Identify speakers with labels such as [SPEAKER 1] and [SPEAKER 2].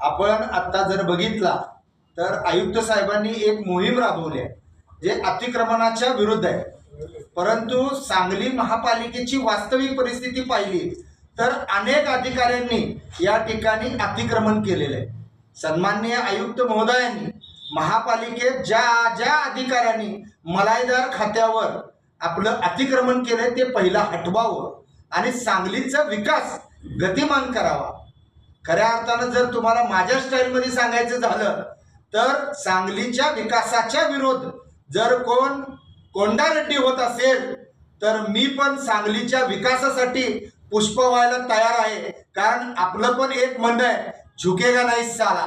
[SPEAKER 1] आपण आत्ता जर बघितला तर आयुक्त साहेबांनी एक मोहीम राबवली आहे जे अतिक्रमणाच्या विरुद्ध आहे. परंतु सांगली महापालिकेची वास्तविक परिस्थिती पाहिली तर अनेक अधिकाऱ्यांनी या ठिकाणी अतिक्रमण केलेलं आहे. सन्माननीय आयुक्त महोदयांनी महापालिकेत ज्या ज्या अधिकाऱ्यांनी मलाईदार खात्यावर आपलं अतिक्रमण केलंय ते पहिला हटवावं आणि सांगलीचा विकास गतिमान करावा. खऱ्या अर्थानं जर तुम्हाला माझ्या स्टाईलमध्ये सांगायचं झालं तर सांगलीच्या विकासाच्या विरोध जर कोण कोंडारेड्डी होत असेल तर मी पण सांगलीच्या विकासासाठी पुष्प व्हायला तयार आहे. कारण आपलं पण एक म्हणणं आहे झुकेगा नाही साला.